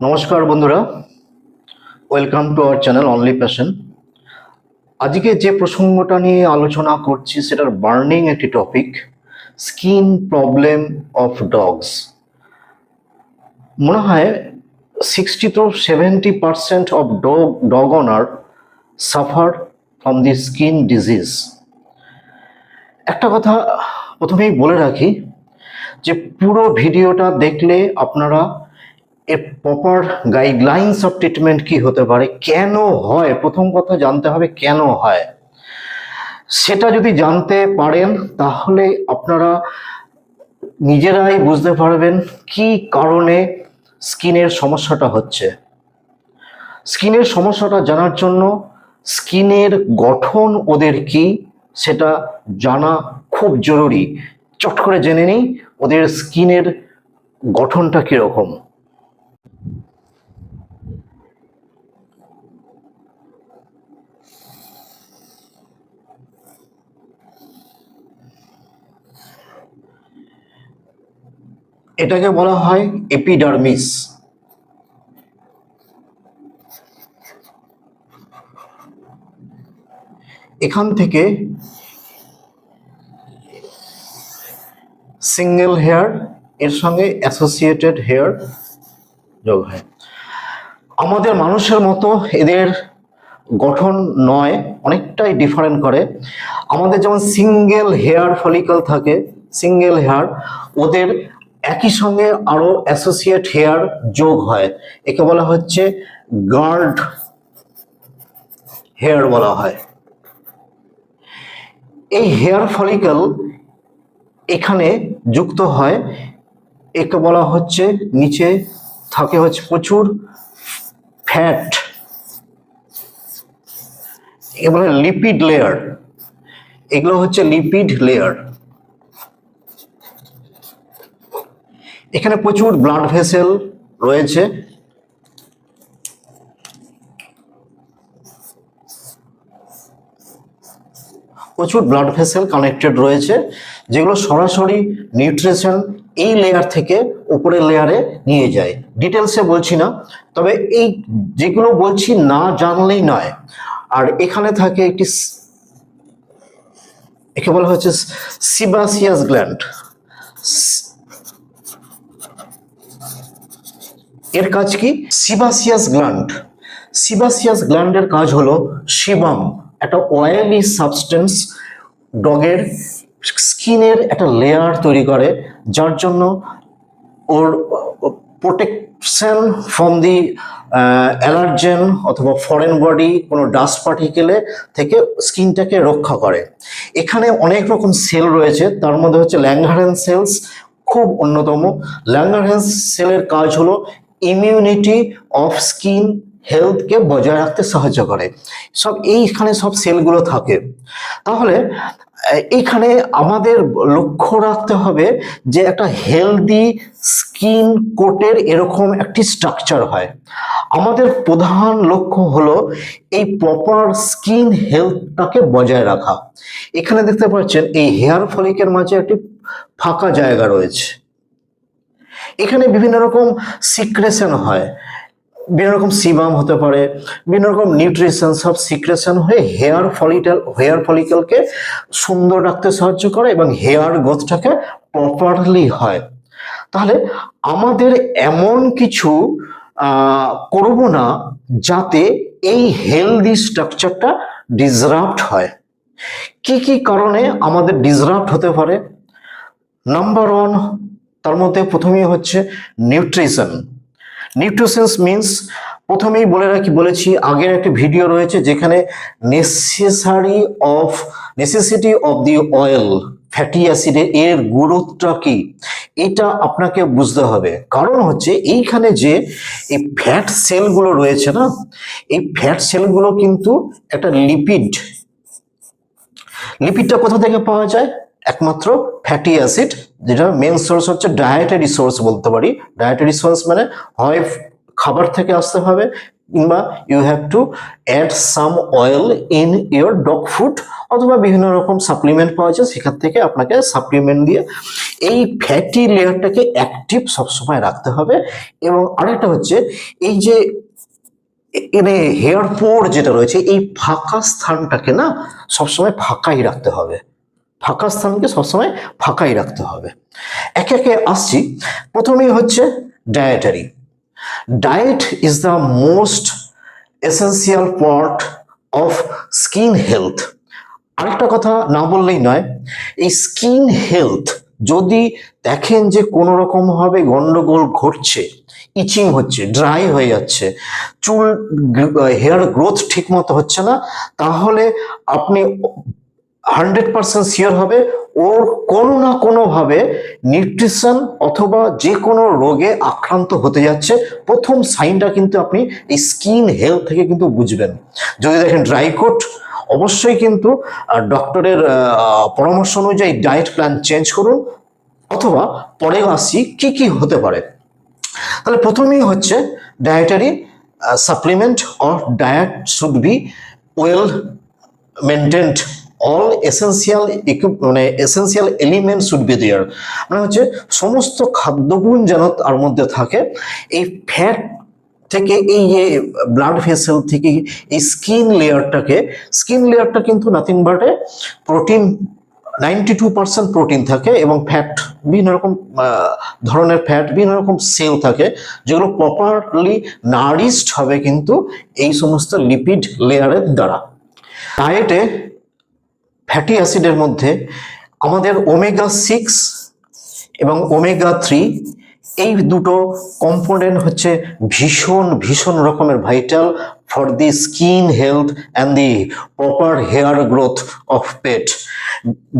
নমস্কার বন্ধুরা। Welcome to our channel only passion আজকে যে প্রসঙ্গটা নিয়ে আলোচনা করছি, সেটার বার্নিং একটি topic skin problem of dogs মনে হয় sixty two seventy percent of dog dog owner suffer from the skin disease একটা কথা প্রথমেই বলে রাখি যে পুরো ভিডিওটা দেখলে আপনারা এর প্রপার গাইডলাইন্স অফ ট্রিটমেন্ট কি হতে পারে? কেন হয়? প্রথম কথা জানতে হবে কেন হয়। সেটা যদি জানতে পারেন, তাহলে আপনারা নিজেরাই বুঝতে পারবেন কি কারণে স্কিনের সমস্যাটা হচ্ছে। স্কিনের সমস্যাটা জানার জন্য স্কিনের গঠন ওদের কি, সেটা জানা খুব জরুরি। চট করে জেনে নিই, ওদের স্কিনের গঠনটা কীরকম। এটাকে বলা হয় এপিডার্মিস এখান থেকে সিঙ্গেল হেয়ার এর সঙ্গে অ্যাসোসিয়েটেড হেয়ার যোগ হয়। আমাদের মানুষের মতো এদের গঠন নয়, অনেকটাই ডিফারেন্ট করে। আমাদের যেমন সিঙ্গেল হেয়ার ফলিকল থাকে সিঙ্গেল হেয়ার ওদের একই সঙ্গে আরও অ্যাসোসিয়েট হেয়ার যোগ হয়। একে বলা হচ্ছে গার্ড হেয়ার বলা হয়। এই হেয়ার ফলিকল এখানে যুক্ত হয়। একে বলা হচ্ছে নিচে থাকে হচ্ছে প্রচুর ফ্যাট এগুলো লিপিড লেয়ার এগুলো হচ্ছে লিপিড লেয়ার এখানে প্রচুর ব্লাড ভেসেল রয়েছে। প্রচুর ব্লাড ভেসেল কানেক্টেড রয়েছে, যেগুলো সরাসরি নিউট্রিশন এই লেয়ার থেকে উপরের লেয়ারে নিয়ে যায়। ডিটেলসে বলছি না, তবে এই যেগুলো বলছি না জানলেই নয়। আর এখানে থাকে একটি একে বলা হচ্ছে সিবাসিয়াস গ্ল্যান্ড এর কাজ কি? সিবাসিয়াস গ্ল্যান্ড সিবাসিয়াস গ্ল্যান্ডের কাজ হলো শিবাম একটা অয়েলি সাবস্টেন্স ডগের স্কিনের একটা লেয়ার তৈরি করে, যার জন্য ওর প্রোটেকশন ফ্রম দি অ্যালার্জেন অথবা ফরেন বডি কোনো ডাস্ট পার্টিকেলে থেকে স্কিনটাকে রক্ষা করে। এখানে অনেক রকম সেল রয়েছে, তার মধ্যে হচ্ছে ল্যাঙ্গারেন সেলস খুব অন্যতম। ল্যাঙ্গারেন সেলের কাজ হলো ইমিউনিটি অফ স্কিন হেলথকে বজায় রাখতে সাহায্য করে। সব এইখানে সব সেলগুলো থাকে। তাহলে, এইখানে আমাদের লক্ষ্য রাখতে হবে যে একটা হেলদি স্কিন কোটের এরকম একটি স্ট্রাকচার হয়। আমাদের প্রধান লক্ষ্য হলো এই প্রপার স্কিন হেলথটাকে বজায় রাখা। এখানে দেখতে পাচ্ছেন এই হেয়ার ফলিকের মাঝে একটি ফাঁকা জায়গা রয়েছে। এখানে বিভিন্ন রকম সিক্রেশন হয়। বিভিন্ন রকম সিবাম হতে পারে, বিভিন্ন রকম নিউট্রিশন সব সিক্রেশন হয়ে হেয়ার ফলিটাল হেয়ার ফলিকলকে সুন্দর রাখতে সাহায্য করে এবং হেয়ার গ্রোথটাকে প্রপারলি হয়। তাহলে আমাদের এমন কিছু করব না যাতে এই হেলদি স্ট্রাকচারটা ডিসরাপ্ট হয়। কি কি কারণে আমাদের ডিসরাপ্ট হতে পারে? নাম্বার ওয়ান তার মধ্যে প্রথমেই হচ্ছে নিউট্রিশন নিউট্রিশনস মিন্স প্রথমেই বলে রাখি, বলেছি, আগের একটা ভিডিও রয়েছে যেখানে necessary of necessity of the oil fatty অ্যাসিডের এর গুরুত্বটা কি? এটা আপনাকে বুঝতে হবে। কারণ হচ্ছে এইখানে যে এই ফ্যাট সেলগুলো রয়েছে না, এই ফ্যাট সেলগুলো কিন্তু একটা লিপিড লিপিডটা কোথা থেকে পাওয়া যায়? একমাত্র ফ্যাটি অ্যাসিড যেটা মেন সোর্স হচ্ছে ডায়েটারি সোর্স বলতে পারি। ডায়েটারি সোর্স মানে হয় খাবার থেকে আসতে হবে, কিংবা you have to add some oil in your dog food অথবা বিভিন্ন রকম সাপ্লিমেন্ট পাওয়া যায়, সেখান থেকে আপনাকে সাপ্লিমেন্ট দিয়ে এই ফ্যাটি লেয়ারটাকে অ্যাক্টিভ সবসময় রাখতে হবে। এবং আরেকটা হচ্ছে, এই যে এনে হেয়ার পোর যেটা রয়েছে, এই ফাঁকা স্থানটাকে না সবসময় ফাঁকাই রাখতে হবে। ফাঁকা স্থানকে সবসময় ফাঁকাই রাখতে হবে। একে একে আসছি। প্রথমেই হচ্ছে dietary diet is the most essential part of skin health আরেকটা কথা না বললেই নয়, এই স্কিন হেলথ যদি দেখেন যে কোনো রকম ভাবে গন্ডগোল ঘটছে ইচিং হচ্ছে ড্রাই হয়ে যাচ্ছে, চুল হেয়ার গ্রোথ ঠিকমতো হচ্ছে না, তাহলে আপনি হান্ড্রেড পার্সেন্ট শিওর হবে ওর কোনো না কোনোভাবে নিউট্রিশন অথবা যে কোনো রোগে আক্রান্ত হতে যাচ্ছে। প্রথম সাইনটা কিন্তু আপনি এই স্কিন হেলথ থেকে কিন্তু বুঝবেন। যদি দেখেন ড্রাই কোট, অবশ্যই কিন্তু ডক্টরের পরামর্শ অনুযায়ী ডায়েট প্ল্যান চেঞ্জ করুন। অথবা পরে আসি কি কি হতে পারে? তাহলে প্রথমেই হচ্ছে dietary supplement or diet should be well maintained all essential মানে essential element should be there মানে হচ্ছে সমস্ত খাদ্যগুণ যেন তার মধ্যে থাকে, এই ফ্যাট থেকে এই যে ব্লাড ভেসেল থেকে এই স্কিন লেয়ারটাকে স্কিন লেয়ারটা কিন্তু নাথিং বাটে protein ninety two percent protein থাকে এবং ফ্যাট বিভিন্ন রকম ধরনের ফ্যাট বিভিন্ন রকম সেল থাকে, যেগুলো প্রপারলি নারিশড হবে কিন্তু এই সমস্ত লিপিড লেয়ারের দ্বারা। ডায়েটে ফ্যাটি অ্যাসিডের মধ্যে আমাদের ওমেগা সিক্স এবং ওমেগা থ্রি এই দুটো কম্পোনেন্ট হচ্ছে ভীষণ ভীষণ রকমের vital for the skin health and the proper hair growth of pet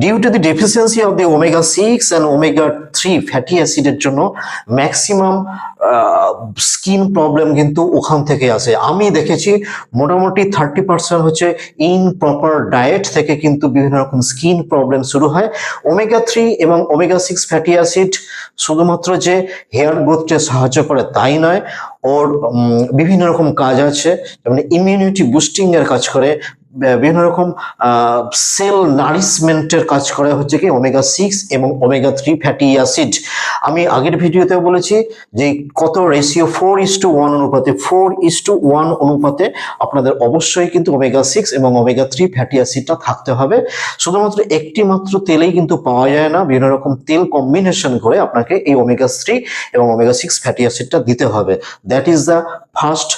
due to the deficiency of the omega six and omega three fatty অ্যাসিডের জন্য ম্যাক্সিমাম স্কিন প্রবলেম কিন্তু ওখান থেকে আসে। আমি দেখেছি মোটামুটি থার্টি পার্সেন্ট হচ্ছে ইন প্রপার ডায়েট থেকে কিন্তু বিভিন্ন রকম স্কিন প্রবলেম শুরু হয়। ওমেগা থ্রি এবং ওমেগা সিক্স ফ্যাটি অ্যাসিড শুধুমাত্র যে হেয়ার গ্রোথকে সাহায্য করে তাই নয়, ওর বিভিন্ন রকম কাজ আছে। যেমন ইমিউনিটি বুস্টিং এর কাজ করে বিভিন্ন রকম সেল নারিশমেন্টের কাজ করে হচ্ছে কি? ওমেগা সিক্স এবং ওমেগা থ্রি ফ্যাটি অ্যাসিড আমি আগের ভিডিওতেও বলেছি যে কত ratio four is two one অনুপাতে ফোর ইস টু ওয়ান অনুপাতে আপনাদের অবশ্যই কিন্তু ওমেগা সিক্স এবং ওমেগা থ্রি ফ্যাটি অ্যাসিডটা থাকতে হবে। শুধুমাত্র একটি মাত্র তেলেই কিন্তু পাওয়া যায় না, বিভিন্ন রকম তেল কম্বিনেশন করে আপনাকে এই ওমেগা থ্রি এবং ওমেগা সিক্স ফ্যাটি অ্যাসিডটা দিতে হবে। That is the first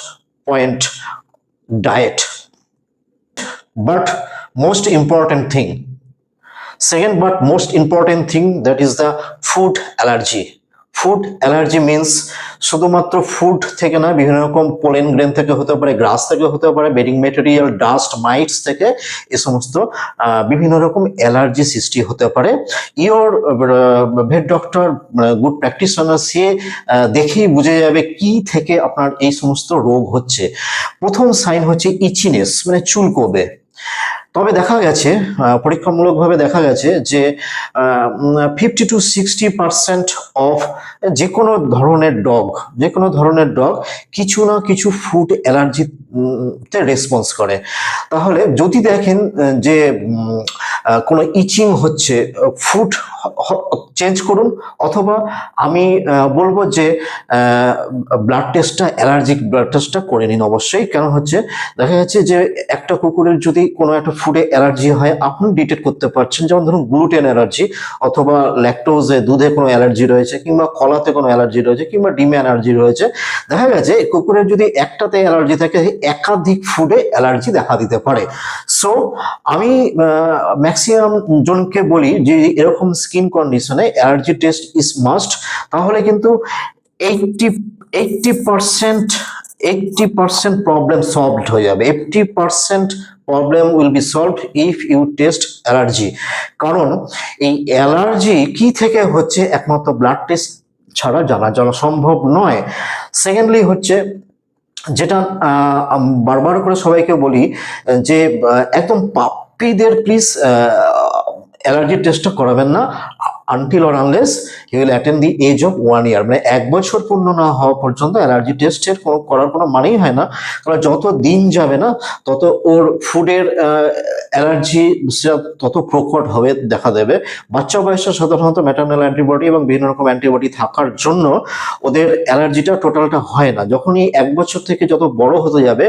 point diet but most important thing, second but most important thing, that is the food allergy. Food allergy means শুধুমাত্র ফুড থেকে না, বিভিন্ন রকম পোলেন গ্রেন থেকে হতে পারে গ্রাস থেকে হতে পারে বেডিং মেটেরিয়াল ডাস্ট মাইটস থেকে এ সমস্ত বিভিন্ন রকম অ্যালার্জি সৃষ্টি হতে পারে। Your vet doctor good practitioner সে দেখেই বুঝে যাবে কি থেকে আপনার এই সমস্ত রোগ হচ্ছে। প্রথম সাইন হচ্ছে ইচিনেস মানে চুলকোবে। তবে দেখা গেছে পরীক্ষামূলকভাবে দেখা গেছে যে fifty two sixty percent of যে কোনো ধরনের ডগ যে কোনো ধরনের ডগ কিছু না কিছু ফুড অ্যালার্জিতে রেসপন্স করে। তাহলে যদি দেখেন যে কোনো ইচিং হচ্ছে ফুড চেঞ্জ করুন অথবা আমি বলব যে ব্লাড টেস্টটা অ্যালার্জিক ব্লাড টেস্টটা করে নিন অবশ্যই। কেন হচ্ছে? দেখা যাচ্ছে যে, একটা কুকুরের যদি কোনো একটা ফুডে অ্যালার্জি হয়, আপনি ডিটেক্ট করতে পারছেন। যেমন ধরুন গ্লুটেন অ্যালার্জি অথবা ল্যাকটোজে দুধে কোনো অ্যালার্জি রয়েছে কিংবা কলাতে কোনো অ্যালার্জি রয়েছে কিংবা ডিমে অ্যালার্জি রয়েছে। দেখা গেছে, কুকুরের যদি একটাতে অ্যালার্জি থাকে একাধিক ফুডে অ্যালার্জি দেখা দিতে পারে। সো আমি ম্যাক্সিমাম জনকে বলি যে, এরকম স্কিন কন্ডিশনে অ্যালার্জি টেস্ট ইজ মাস্ট তাহলে কিন্তু eighty eighty percent eighty percent problem solved হয়ে যাবে। Eighty percent problem will be solved if you test allergy কারণ এই অ্যালার্জি কি থেকে হচ্ছে? একমাত্র ব্লাড টেস্ট ছাড়া জানা জানা সম্ভব নয়। সেকেন্ডলি হচ্ছে যেটা বারবার করে সবাইকে বলি যে একদম পাপ্পিদের প্লিজ অ্যালার্জি টেস্টটা করাবেন না। Until or unless he will attend the age of one year মানে এক বছর পূর্ণ না হওয়া পর্যন্ত অ্যালার্জি টেস্টের কোনো, করার কোনো মানেই হয় না। কারণ যত দিন যাবে না, তত ওর ফুডের অ্যালার্জি তত প্রকট হবে দেখা দেবে। বাচ্চা বয়সে সাধারণত ম্যাটার্নাল অ্যান্টিবডি এবং বিভিন্ন রকম অ্যান্টিবডি থাকার জন্য ওদের অ্যালার্জিটা টোটালটা হয় না। যখনই এক বছর থেকে যত বড় হতে যাবে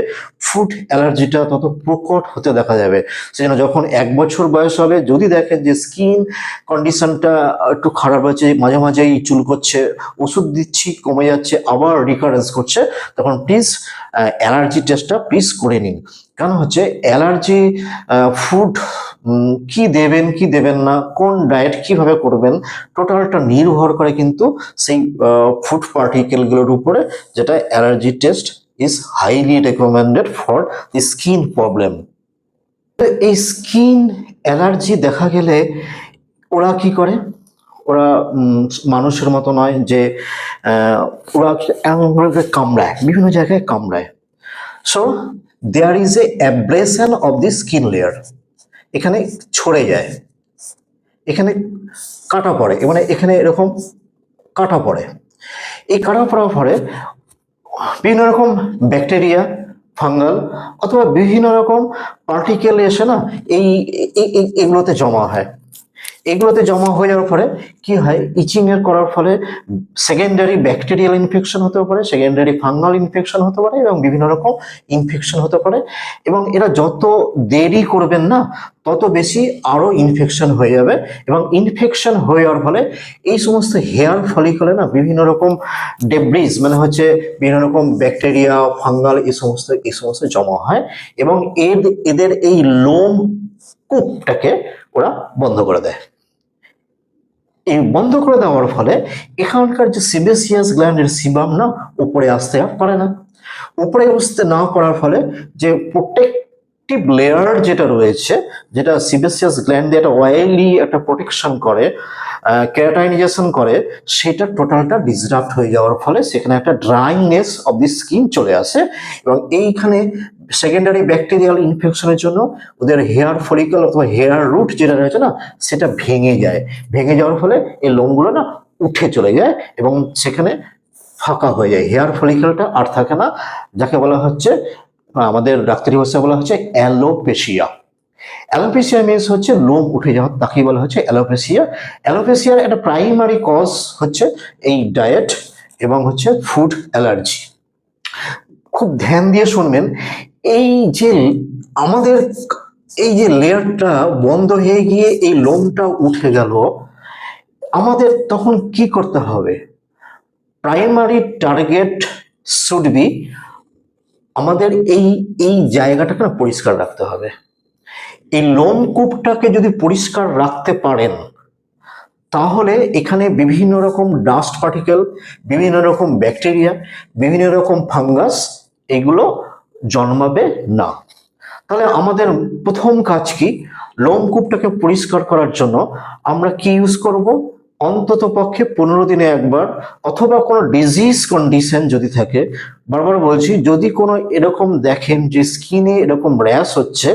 ফুড অ্যালার্জিটা তত প্রকট হতে দেখা যাবে। সেজন্য যখন এক বছর বয়স হবে, যদি দেখেন যে স্কিন কন্ডিশনটা একটু খারাপ আছে, মাঝে মাঝেই চুল করছে, ওষুধ দিচ্ছি, কমে যাচ্ছে, আবার রিকারেন্স করছে, তখন প্লিজ অ্যালার্জি টেস্টটা প্লিজ করে নিন। কারণ হচ্ছে অ্যালার্জি ফুড কি দেবেন কি দেবেন না, কোন ডায়েট কীভাবে করবেন টোটালটা নির্ভর করে কিন্তু সেই ফুড পার্টিকেলগুলোর উপরে যেটা allergy test is highly recommended for the skin problem এই স্কিন অ্যালার্জি দেখা গেলে ওরা কি করে? ওরা মানুষের মতো নয় যে ওরা এমন করে কামড়ায়, বিভিন্ন জায়গায় কামড়ায়। So there is a abrasion of the skin layer এখানে ছড়ে যায়। এখানে কাটা পড়ে মানে এখানে এরকম কাটা পড়ে। এই কাটা পড়ার পরে বিভিন্ন রকম ব্যাকটেরিয়া, ফাঙ্গাল অথবা বিভিন্ন রকম পার্টিকেল এসে না এই- এগুলোতে জমা হয়। এগুলোতে জমা হয়ে যাওয়ার পরে কি হয়? ইচিং এর করার ফলে সেকেন্ডারি ব্যাকটেরিয়াল ইনফেকশন হতে পারে সেকেন্ডারি ফাঙ্গাল ইনফেকশন হতে পারে এবং বিভিন্ন রকম ইনফেকশন হতে পারে এবং এরা যত দেরি করবেন না, তত বেশি আরও ইনফেকশন হয়ে যাবে এবং ইনফেকশন হয়ে যাওয়ার ফলে এই সমস্ত হেয়ার ফলিকলে না বিভিন্ন রকম ডেব্রিজ মানে হচ্ছে বিভিন্ন রকম ব্যাকটেরিয়া ফাঙ্গাল এই সমস্ত এই সমস্ত জমা হয় এবং এর এদের এই লোম কূপটাকে ওরা বন্ধ করে দেয়। বন্ধ করে দেওয়ার ফলে এখানকার যে সিবেসিয়াস গ্ল্যান্ডের সিবাম না, উপরে আসতে আর পারে না। উপরে আসতে না পারার ফলে যে প্রোটেক্টিভ লেয়ার যেটা রয়েছে, যেটা সিবেসিয়াস গ্ল্যান্ড দিয়ে একটা অয়েলি একটা প্রোটেকশন করে ক্যারাটাইনাইজেশন করে সেটা টোটালটা ডিসরাপ্ট হয়ে যাওয়ার ফলে সেখানে একটা ড্রাইনেস অফ দি স্কিন চলে আসে এবং এইখানে সেকেন্ডারি ব্যাকটেরিয়াল ইনফেকশনের জন্য ওদের হেয়ার ফলিকল অথবা হেয়ার রুট যেটা রয়েছে না, সেটা ভেঙে যায়। ভেঙে যাওয়ার ফলে এই লোমগুলো না উঠে চলে যায় এবং সেখানে ফাঁকা হয়ে যায়। হেয়ার ফলিকলটা আর থাকে না, যাকে বলা হচ্ছে আমাদের ডাক্তারি ভাষায় বলা হচ্ছে অ্যালোপেশিয়া। অ্যালোপেশিয়া মিনস হচ্ছে লোম উঠে যাওয়া তাকেই বলা হচ্ছে অ্যালোপেশিয়া। অ্যালোপেশিয়ার একটা প্রাইমারি কজ হচ্ছে এই ডায়েট এবং হচ্ছে ফুড অ্যালার্জি খুব ধ্যান দিয়ে শুনবেন, এই যে আমাদের এই যে লেয়ারটা বন্ধ হয়ে গিয়ে এই লোমটা উঠে গেল, আমাদের তখন কি করতে হবে? প্রাইমারি টার্গেট শুড বি আমাদের এই এই জায়গাটাকে না পরিষ্কার রাখতে হবে। এই লোমকূপটাকে যদি পরিষ্কার রাখতে পারেন, তাহলে এখানে বিভিন্ন রকম ডাস্ট পার্টিকেল, বিভিন্ন রকম ব্যাকটেরিয়া, বিভিন্ন রকম ফাঙ্গাস এগুলো জন্মাবে না। তাহলে আমাদের প্রথম কাজ কি? লোমকূপটাকে পরিষ্কার করার জন্য আমরা কি ইউজ করব? অন্তত পক্ষে পনেরো দিনে একবার অথবা কোনো ডিজিজ কন্ডিশন যদি থাকে, বারবার বলছি, যদি কোনো এরকম দেখেন যে স্কিনে এরকম র্যাশ হচ্ছে,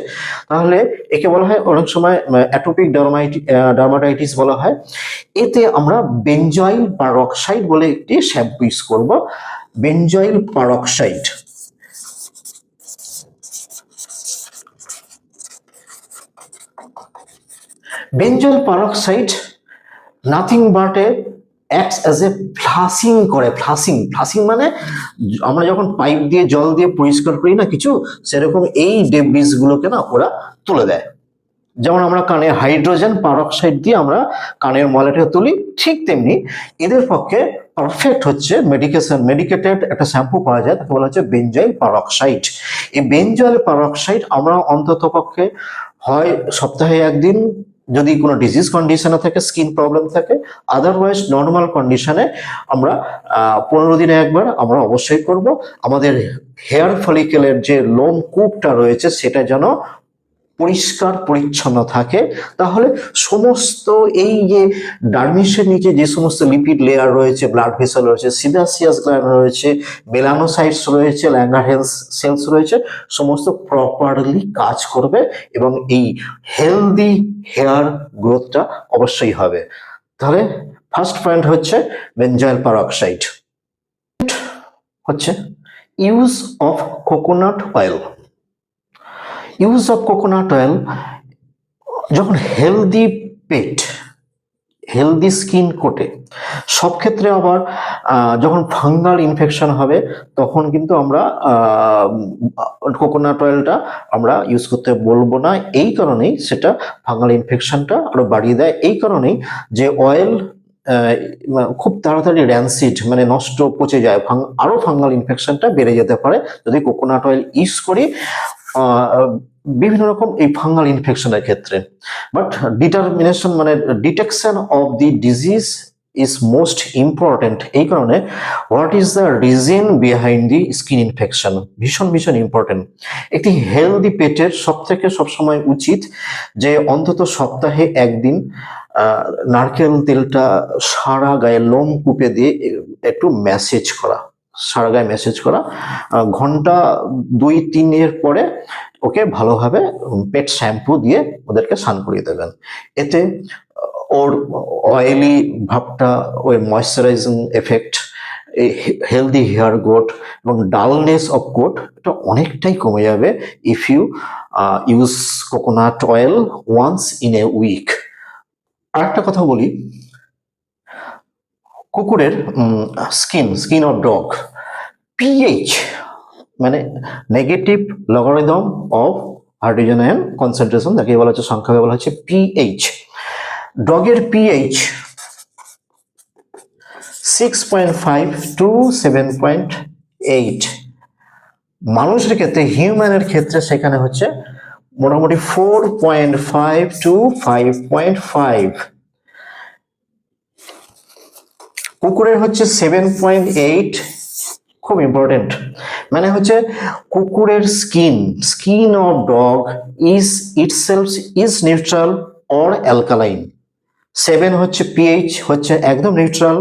তাহলে একে বলা হয় অনেক সময় অ্যাটোপিক ডার্মাইটি ডার্মাটাইটিস বলা হয়। এতে আমরা বেঞ্জয়েল পারক্সাইড বলে একটি শ্যাম্পু ইউজ করব। Benzoyl peroxide benzoyl peroxide nothing but acts as a flushing করে ফ্লাসিং ফ্লাসিং মানে আমরা যখন পাইপ দিয়ে, জল দিয়ে পরিষ্কার করি না কিছু, সেরকম এই ডেব্রিজ গুলোকে না ওরা তুলে দেয়। যেমন আমরা কানে হাইড্রোজেন পারক্সাইড দিয়ে আমরা কানের ময়লাটা তুলি, ঠিক তেমনি এদের পক্ষে পারফেক্ট হচ্ছে মেডিকেশন মেডিকেটেড একটা শ্যাম্পু পাওয়া যায়, তাকে বলা হচ্ছে বেঞ্জয়েল পারক্সাইড এই বেঞ্জয়েল পারক্সাইড আমরা অন্তত পক্ষে হয় সপ্তাহে একদিন যদি কোনো ডিজিজ কন্ডিশনে থাকে স্কিন প্রবলেম থাকে আদারওয়াইজ নর্মাল কন্ডিশনে আমরা পনেরো দিনে একবার আমরা অবশ্যই করব। আমাদের হেয়ার ফলিকেলের যে লোম কূপটা রয়েছে, সেটা যেন পরিষ্কার, পরিচ্ছন্ন থাকে, তাহলে সমস্ত এই যে ডার্মিসের নিচে যে সমস্ত লিপিড লেয়ার রয়েছে ব্লাড ভেসেল রয়েছে সিবাসিয়াস গ্ল্যান্ড রয়েছে মেলানোসাইটস রয়েছে ল্যাঙ্গারহেন্স সেলস রয়েছে, সমস্ত প্রপারলি কাজ করবে এবং এই হেলদি হেয়ার গ্রোথটা অবশ্যই হবে। তাহলে ফার্স্ট পয়েন্ট হচ্ছে বেঞ্জয়েল পারঅক্সাইড হচ্ছে use of coconut oil use of coconut oil যখন হেলদি পেট হেলদি স্কিন কোটে সব ক্ষেত্রে আবার যখন ফাঙ্গাল ইনফেকশন হবে, তখন কিন্তু আমরা কোকোনাট অয়েলটা আমরা ইউজ করতে বলব না। এই কারণেই সেটা ফাঙ্গাল ইনফেকশনটা আরও বাড়িয়ে দেয়। এই কারণেই যে অয়েল খুব তাড়াতাড়ি র্যানসিড মানে নষ্ট পচে যায় ফাং- আরও ফাঙ্গাল ইনফেকশনটা বেড়ে যেতে পারে। যদি কোকোনাট অয়েল ইউজ করি বিভিন্ন রকম এই ফাঙ্গাল ইনফেকশনের ক্ষেত্রে। বাট ডিটারমিনেশন মানে detection of the disease is most important এই কারণে what is the reason behind the skin infection ভীষণ ভীষণ ইম্পর্টেন্ট একটি হেলদি পেটের সব থেকে সবসময় উচিত যে অন্তত সপ্তাহে একদিন নারকেল তেলটা সারা গায়ে লোম কুপে দিয়ে একটু ম্যাসেজ করা। সারা গায়ে ম্যাসেজ করা ঘণ্টা দুই তিনের পরে ওকে ভালোভাবে পেট শ্যাম্পু দিয়ে ওদেরকে স্নান করিয়ে দেবেন। এতে ওর অয়েলি ভাবটা, ওই moisturising effect healthy hair coat এবং ডালনেস অফ কোট এটা অনেকটাই কমে যাবে if you use coconut oil once in a week আরেকটা কথা বলি কুকুরের skin skin of dog pH মানে negative logarithm of hydrogen ion concentration যাকে বলা হচ্ছে সংখ্যাকে বলা হচ্ছে pH ডগের pH six point five to seven point eight মানুষের ক্ষেত্রে হিউম্যানের ক্ষেত্রে সেখানে হচ্ছে মোটামুটি four point five to five point five কুকুরের হচ্ছে সেভেন পয়েন্ট এইট খুব ইম্পর্টেন্ট মানে হচ্ছে কুকুরের skin skin of dog is itself is neutral or alkaline seven হচ্ছে পিএইচ হচ্ছে একদম নিউট্রাল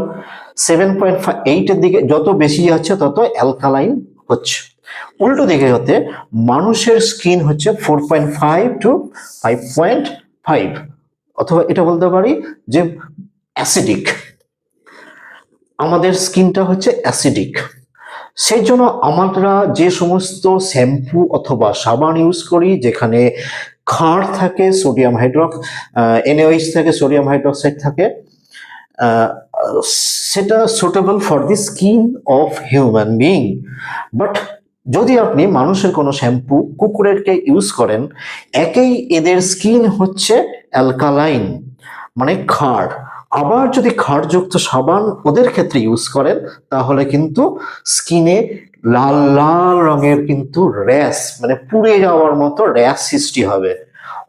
সেভেন পয়েন্ট এইটের দিকে যত বেশি যাচ্ছে তত অ্যালকালাইন হচ্ছে। উল্টো দিকে হতে মানুষের স্কিন হচ্ছে four point five to five point five অথবা এটা বলতে পারি যে অ্যাসিডিক আমাদের স্কিনটা হচ্ছে অ্যাসিডিক। সেই জন্য আমরা যে সমস্ত শ্যাম্পু অথবা সাবান ইউজ করি, যেখানে ক্ষার থাকে, সোডিয়াম হাইড্রক্স এনওএইচ থাকে, সোডিয়াম হাইড্রক্সাইড থাকে সেটা suitable for the skin of human being but যদি আপনি মানুষের কোনো শ্যাম্পু কুকুরেরকে ইউজ করেন, একেই এদের স্কিন হচ্ছে অ্যালকালাইন মানে ক্ষার। আবার যদি ক্ষারযুক্ত সাবান ওদের ক্ষেত্রে ইউজ করেন, তাহলে কিন্তু স্কিনে লাল লাল রঙের কিন্তু র্যাশ মানে পুড়ে যাওয়ার মতো র্যাশ সৃষ্টি হবে।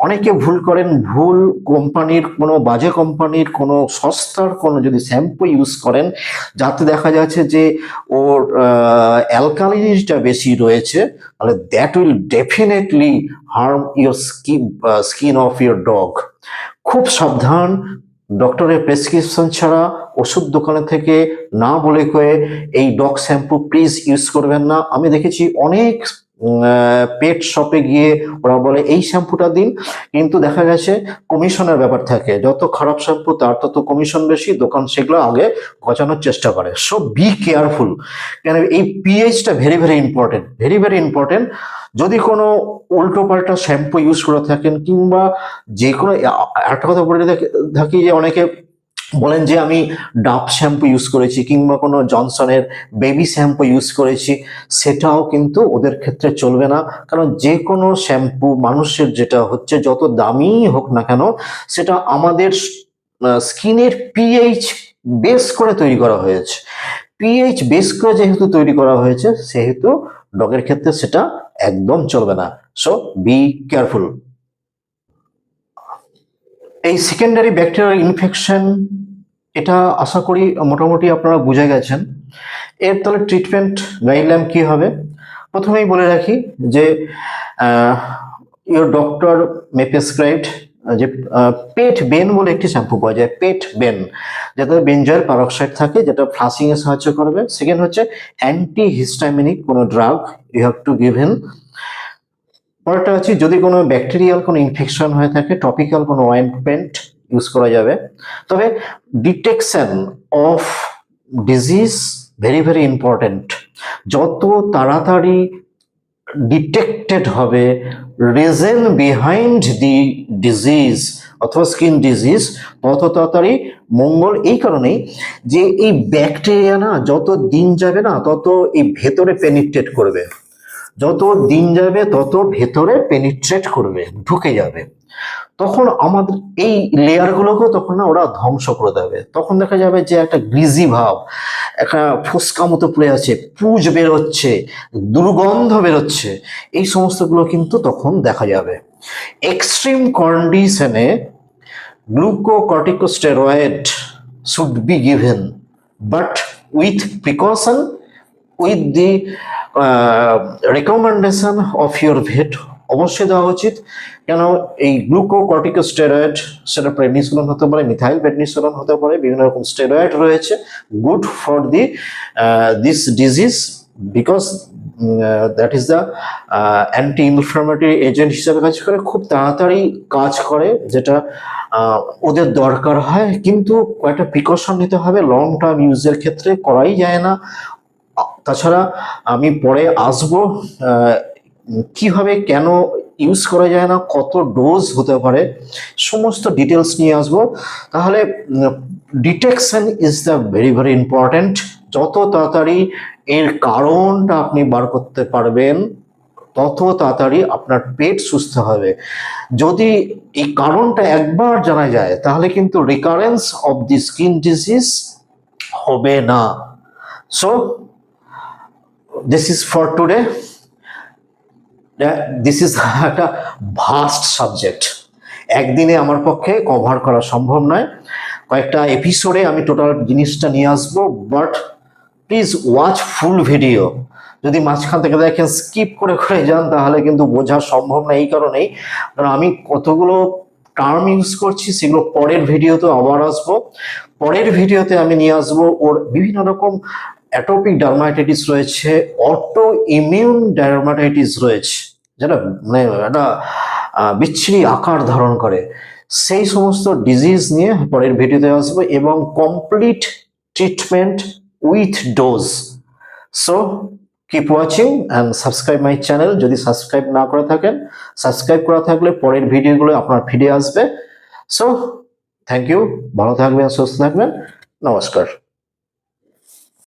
অনেকে ভুল করেন, ভুল কোম্পানির কোনো বাজে কোম্পানির কোনো সস্তার কোনো যদি শ্যাম্পু ইউজ করেন, যাতে দেখা যাচ্ছে যে ওর অ্যালকালিনিটা বেশি রয়েছে, তাহলে that will definitely harm your skin skin of your dog খুব সাবধান ডক্টরের প্রেসক্রিপশন ছাড়া ওষুধ দোকানে থেকে না বলে কয়ে এই ডগ শ্যাম্পু প্লিজ ইউজ করবেন না। আমি দেখেছি অনেক পেট শপে গিয়ে ওরা বলে, এই শ্যাম্পুটা দিন। কিন্তু দেখা গেছে কমিশনের ব্যাপার থাকে। যত খারাপ শ্যাম্পু, তার তত কমিশন বেশি। দোকান সেগুলো আগে গজানোর চেষ্টা করে। সো বি কেয়ারফুল কেন? এই পিএইচটা very very important very very important যদি কোনো উল্টো পাল্টা শ্যাম্পু ইউজ করে থাকেন, কিংবা যে কোনো একটা কথা বলে থাকি যে, অনেকে বলেন যে আমি ডাব শ্যাম্পু ইউজ করেছি কিংবা কোনো জনসনের বেবি শ্যাম্পু ইউজ করেছি, সেটাও কিন্তু ওদের ক্ষেত্রে চলবে না। কারণ যে কোনো শ্যাম্পু মানুষের যেটা হচ্ছে, যত দামি হোক না কেন, সেটা আমাদের স্কিনের পিএইচ বেস করে তৈরি করা হয়েছে। পিএইচ বেস করে যেহেতু তৈরি করা হয়েছে, সেহেতু ডগের ক্ষেত্রে সেটা একদম চলবে না। সো বি কেয়ারফুল এই সেকেন্ডারি ব্যাকটেরিয়াল ইনফেকশন এটা আশা করি মোটামুটি আপনারা বুঝে গেছেন। এর তাহলে ট্রিটমেন্ট গাইডলাইন কি হবে? প্রথমেই বলে রাখি যে ইউর ডক্টর মে প্রেসক্রাইবড যে পেট বেন বলে একটি শ্যাম্পু পাওয়া যায় পেট বেন যাতে বেঞ্জয়ের পারক্সাইড থাকে, যেটা ফ্লাসিংয়ে সাহায্য করবে। সেকেন্ড হচ্ছে অ্যান্টি হিস্টামিনিক কোনো drug you have to give him পরেরটা হচ্ছে, যদি কোনো ব্যাকটেরিয়াল কোনো ইনফেকশন হয়ে থাকে টপিক্যাল কোনো অয়েন্টমেন্ট ইউজ করা যাবে। তবে detection of disease very very important যত তাড়াতাড়ি ডিটেক্টেড হবে রিজন বিহাইন্ড দি ডিজিজ অথবা স্কিন ডিজিজ তত তাড়াতাড়ি মঙ্গল এই কারণেই যে এই ব্যাকটেরিয়া না যত দিন যাবে না, তত এই ভেতরে পেনিট্রেট করবে। যত দিন যাবে, তত ভেতরে পেনিট্রেট করবে, ঢুকে যাবে। তখন আমাদের এই লেয়ারগুলোকেও তখন না ওরা ধ্বংস করে দেবে। তখন দেখা যাবে যে একটা গ্রিজি ভাব, একটা ফুসকা মতো পড়ে আছে, পুজ বেরোচ্ছে, দুর্গন্ধ বেরোচ্ছে, এই সমস্তগুলো কিন্তু তখন দেখা যাবে। এক্সট্রিম কন্ডিশনে glucocorticosteroid should be given but with precaution with the recommendation of your vet অবশ্যই দেওয়া উচিত। কেন এই গ্লুকোকর্টিকোস্টেরয়েড, সেটা প্রেডনিসোলন হতে পারে, মিথাইল প্রেডনিসোলন হতে পারে, বিভিন্ন রকম স্টেরয়েড রয়েছে। Good for the this disease, because that is the anti inflammatory agent হিসাবে কাজ করে, খুব তাড়াতাড়ি কাজ করে, যেটা ওদের দরকার হয়। কিন্তু কয়েকটা প্রিকশন নিতে হবে লং টার্ম ইউজের ক্ষেত্রে করাই যায় না। তাছাড়া আমি পরে আসব কীভাবে কেন ইউজ করা যায় না, কত ডোজ হতে পারে, সমস্ত ডিটেলস নিয়ে আসব। তাহলে detection is the very very important যত তাড়াতাড়ি এর কারণটা আপনি বার করতে পারবেন, তত তাড়াতাড়ি আপনার পেট সুস্থ হবে। যদি এই কারণটা একবার জানা যায়, তাহলে কিন্তু recurrence of the skin disease হবে না। So this is for today this is একটা ভাস্ট সাবজেক্ট একদিনে আমার পক্ষে কভার করা সম্ভব নয়। কয়েকটা এপিসোডে আমি টোটাল জিনিসটা নিয়ে আসব but please watch full video যদি মাঝখান থেকে দেখেন স্কিপ করে করে যান, তাহলে কিন্তু বোঝা সম্ভব না এই কারণেই। কারণ আমি কতগুলো টার্ম ইউজ করছি, সেগুলো পরের ভিডিওতে আবার আসব। পরের ভিডিওতে আমি নিয়ে আসব ওর বিভিন্ন রকম অ্যাটোপিক ডার্মাটাইটিস রয়েছে অটো ইমিউন ডার্মাটাইটিস রয়েছে, যেটা মানে একটা বিচ্ছিরি আকার ধারণ করে। সেই সমস্ত ডিজিজ নিয়ে পরের ভিডিওতে আসব এবং complete treatment with dose so keep watching and subscribe my channel যদি সাবস্ক্রাইব না করে থাকেন সাবস্ক্রাইব করা থাকলে পরের ভিডিওগুলো আপনার ফিরে আসবে। সো থ্যাংক ইউ ভালো থাকবেন, সুস্থ থাকবেন। নমস্কার।